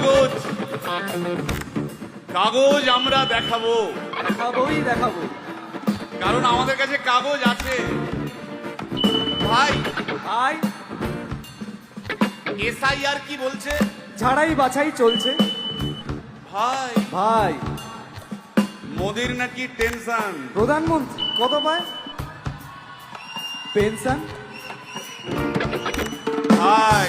কাগজ। কাগজ আমরা দেখাবো। দেখাবোই দেখাবো। কারণ আমাদের কাছে কাগজ আছে। ভাই ভাই। এসআইআর কি বলছে? ঝাড়াই বাছাই চলছে। ভাই। ভাই। মোদির নাকি টেনশন। প্রধানমন্ত্রী কত পায়? পেনশন? ভাই।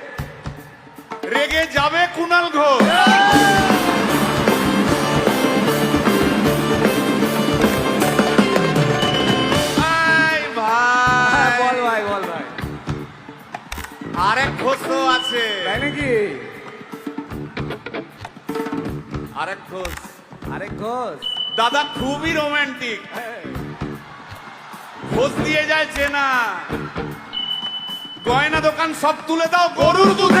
রেগে যাবে কুনাল ঘোষ। হ্যাঁ, আরেক ঘোষও আছে। তাই নাকি? আরেক ঘোষ আরে ঘোষ দাদা খুবই রোমান্টিক ঘোষ দিয়ে যায় চেনা। গয়না দোকান সব তুলে দাও গরুর দুধের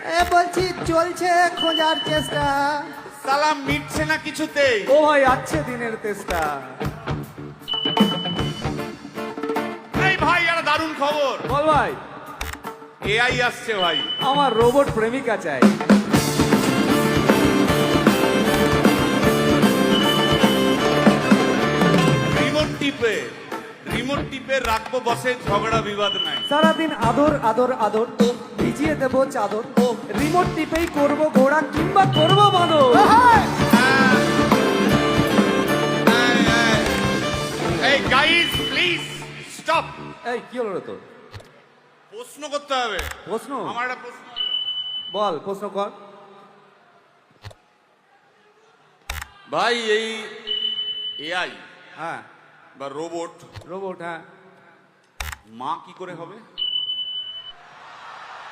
এ বলছি চলছে খোঁজার চেষ্টা। সালাম মিটছে না কিছুতেই। ও ভাই আছে দিনের তেষ্টা। এই ভাই একটা দারুণ খবর। বল ভাই। এআই আসছে ভাই। আমার রোবট প্রেমিকা চাই। রিমোট টিপে রিমোট টিপে রাখব বসে ঝগড়া বিবাদ নাই। সারাদিন আদর আদর আদর। ভিজিয়ে দেব চাদর। রিমোট টিপেই করব ঘোড়া কিংবা করব বাঁদর এই গাইস প্লিজ স্টপ এই কি হলো তোর? প্রশ্ন করতে হবে। প্রশ্ন? আমার একটা প্রশ্ন বল প্রশ্ন কর। ভাই এই এআই হ্যাঁ। বা রোবট রোবট হ্যাঁ। মা কি করে হবে?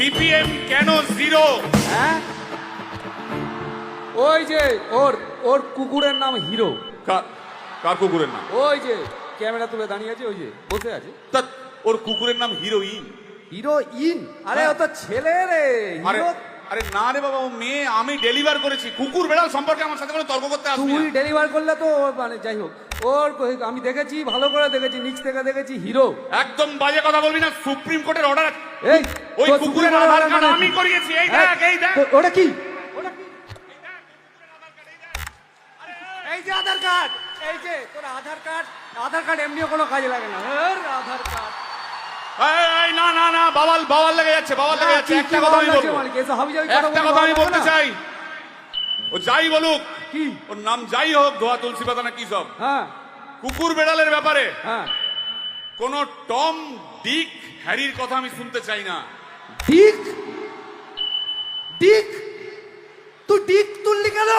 সিপিএম কেন জিরো হ্যাঁ? ওই যে ওর ওর কুকুরের নাম হিরো। কার কার কুকুরের নাম? ওই যে ক্যামেরা তুলে দাঁড়িয়ে আছে ওই যে বসে আছে। তা ওর কুকুরের নাম হিরোইন। হিরো ইন আরে ও তো ছেলে রে হিরো আরে না রে বাবা ও মেয়ে আমি ডেলিভার করেছি। কুকুর বেড়াল সম্পর্কে আমার সাথে কোনো তর্ক করতে আসবি তুই ডেলিভার করলে তো মানে যাই হোক। ওর আমি দেখেছি ভালো করে দেখেছি নিচ থেকে দেখেছি হিরো একদম বাজে কথা বলবি না সুপ্রিম কোর্টের অর্ডার এই ওই কুকুরের আধার কার্ড কার্ড আমি করিয়েছি এই হ্যাঁ? দেখ এই দেখ। ওটা কি? এই যে আধার কার্ড এই যে তোর আধার কার্ড আধার কার্ড এমনিও কোনো কাজে লাগে না। আধার কার্ড এই, এই, না না না বাবাল বাবাল লেগে যাচ্ছে বাবাল লেগে যাচ্ছে একটা কথা আমি বলব। একটা কথা আমি বলতে চাই। ও যাই বলুক কি? ওর নাম যাই হোক ধোয়া তুলসী পাতা না কি সব? হ্যাঁ। কুকুর বেড়ালের ব্যাপারে হ্যাঁ। কোন টম ডিক হ্যারির কথা আমি শুনতে চাই না। ডিক? ডিক? তুই ডিক তুললি কেন?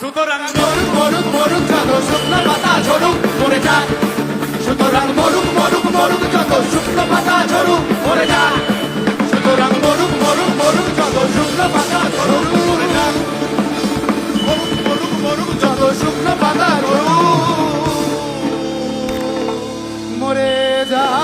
সুতরাং মরুক মরুক মরুক যত শুকনো পাতা ঝরুক মরে যাক। সুতরাং মরুক মরুক মরুক যত শুকনো পাতা ঝরুক 감.